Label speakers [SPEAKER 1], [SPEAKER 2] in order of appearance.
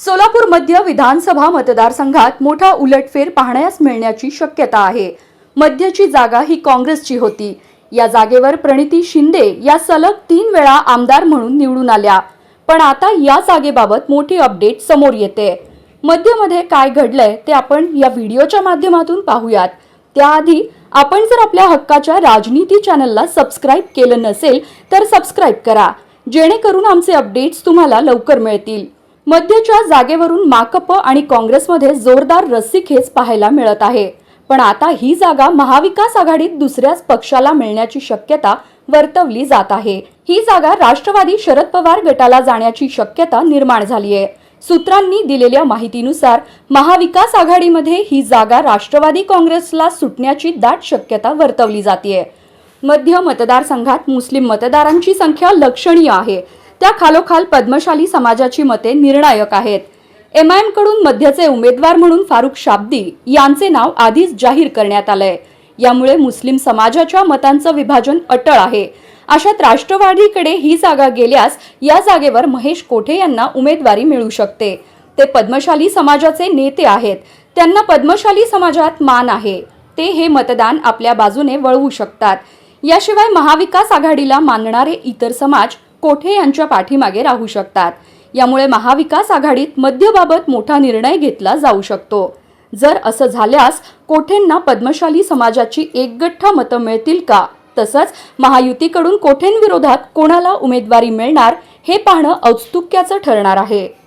[SPEAKER 1] सोलापूर मध्य विधानसभा मतदारसंघात मोठा उलटफेर पाहण्यास मिळण्याची शक्यता आहे. मध्यची जागा ही काँग्रेसची होती. या जागेवर प्रणिती शिंदे या सलग तीन वेळा आमदार म्हणून निवडून आल्या. पण आता या जागेबाबत मोठी अपडेट समोर येते. मध्यमध्ये काय घडलंय ते आपण या व्हिडिओच्या माध्यमातून पाहूयात. त्याआधी आपण जर आपल्या हक्काच्या राजनीती चॅनलला सबस्क्राईब केलं नसेल तर सबस्क्राईब करा. जेणेकरून आमचे अपडेट्स तुम्हाला लवकर मिळतील. मध्यच्या जागेवरून माकप आणि काँग्रेसमध्ये जोरदार रस्सीखेच पाहायला मिळत आहे. पण आता ही जागा महाविकास आघाडीत दुसऱ्याच पक्षाला मिळण्याची शक्यता वर्तवली जात आहे. ही जागा राष्ट्रवादी शरद पवार गटाला जाण्याची शक्यता निर्माण झाली आहे. सूत्रांनी दिलेल्या माहितीनुसार महाविकास आघाडीमध्ये ही जागा राष्ट्रवादी काँग्रेसला सुटण्याची दाट शक्यता वर्तवली जाते मध्य मतदारसंघात मुस्लिम मतदारांची संख्या लक्षणीय आहे. त्या खालोखाल पद्मशाली समाजाची मते निर्णायक आहेत. एम आयकडून मध्यचे उमेदवार म्हणून फारुख शाब्दी यांचे नाव आधीच जाहीर करण्यात आलंय. यामुळे मुस्लिम समाजाच्या मतांचं विभाजन अटळ आहे. अशात राष्ट्रवादीकडे ही जागा गेल्यास या जागेवर महेश कोठे यांना उमेदवारी मिळू शकते. ते पद्मशाली समाजाचे नेते आहेत. त्यांना पद्मशाली समाजात मान आहे. ते हे मतदान आपल्या बाजूने वळवू शकतात. याशिवाय महाविकास आघाडीला मानणारे इतर समाज कोठे यांच्या पाठीमागे राहू शकतात? यामुळे महाविकास आघाडीत मध्यबाबत मोठा निर्णय घेतला जाऊ शकतो. जर असं झाल्यास कोठेंना पद्मशाली समाजाची एकगठ्ठा मतं मिळतील का? तसंच महायुतीकडून कोठेंविरोधात कोणाला उमेदवारी मिळणार हे पाहणं औत्सुक्याचं ठरणार आहे.